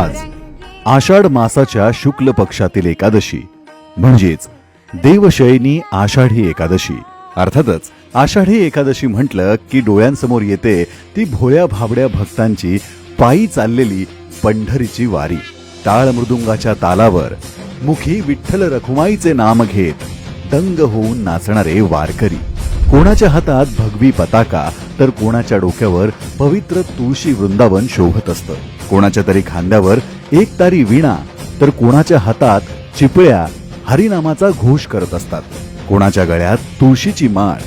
आज आषाढ मासाच्या शुक्ल पक्षातील एकादशी म्हणजेच देवशयनी आषाढी एकादशी. अर्थातच आषाढी एकादशी म्हटलं की डोळ्यांसमोर येते ती भोळ्या भाबड्या भक्तांची पायी चाललेली पंढरीची वारी. टाळ मृदुंगाच्या तालावर मुखी विठ्ठल रखुमाईचे नाम घेत दंग होऊन नाचणारे वारकरी. कोणाच्या हातात भगवी पताका तर कोणाच्या डोक्यावर पवित्र तुळशी वृंदावन शोभत असतं. कोणाच्या तरी खांद्यावर एक तारी विणा तर कोणाच्या हातात चिपळ्या हरिनामाचा घोष करत असतात. कोणाच्या गळ्यात तुळशीची माळ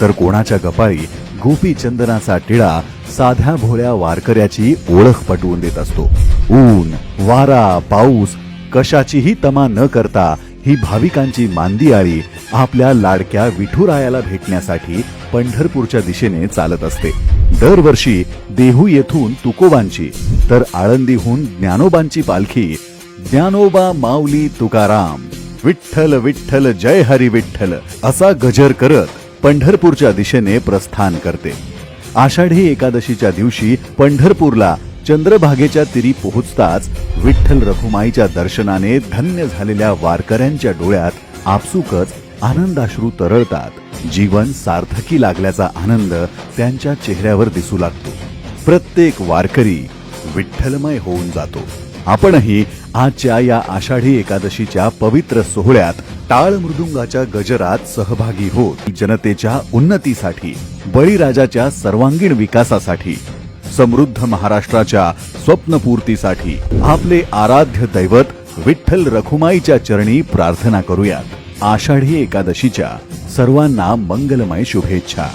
तर कोणाच्या कपाळी गोपी चंदनाचा टिळा साध्या भोळ्या वारकऱ्याची ओळख पटवून देत असतो. ऊन वारा पाऊस कशाचीही तमा न करता ही भाविकांची मांदी आळी आपल्या लाडक्या विठुरायाला भेटण्यासाठी पंढरपूरच्या दिशेने चालत असते. दरवर्षी देहू येथून तुकोबांची तर आळंदीहून ज्ञानोबांची पालखी ज्ञानोबा माऊली तुकाराम. विठ्ठल विठ्ठल जय हरी विठ्ठल असा गजर करत पंढरपूरच्या दिशेने प्रस्थान करते. आषाढी एकादशीच्या दिवशी पंढरपूरला चंद्रभागेच्या तिरी पोहोचताच विठ्ठल रखुमाईच्या दर्शनाने धन्य झालेल्या वारकऱ्यांच्या डोळ्यात आपसुकच आनंदाश्रू तरळतात. जीवन सार्थकी लागल्याचा आनंद त्यांच्या चेहऱ्यावर दिसू लागतो. प्रत्येक वारकरी विठ्ठलमय होऊन जातो. आपणही आजच्या या आषाढी एकादशीच्या पवित्र सोहळ्यात टाळ मृदुंगाच्या गजरात सहभागी होत जनतेच्या उन्नतीसाठी बळीराजाच्या सर्वांगीण विकासासाठी समृद्ध महाराष्ट्राच्या स्वप्नपूर्तीसाठी आपले आराध्य दैवत विठ्ठल रखुमाईच्या चरणी प्रार्थना करूयात. आषाढी एकादशीच्या सर्वांना मंगलमय शुभेच्छा.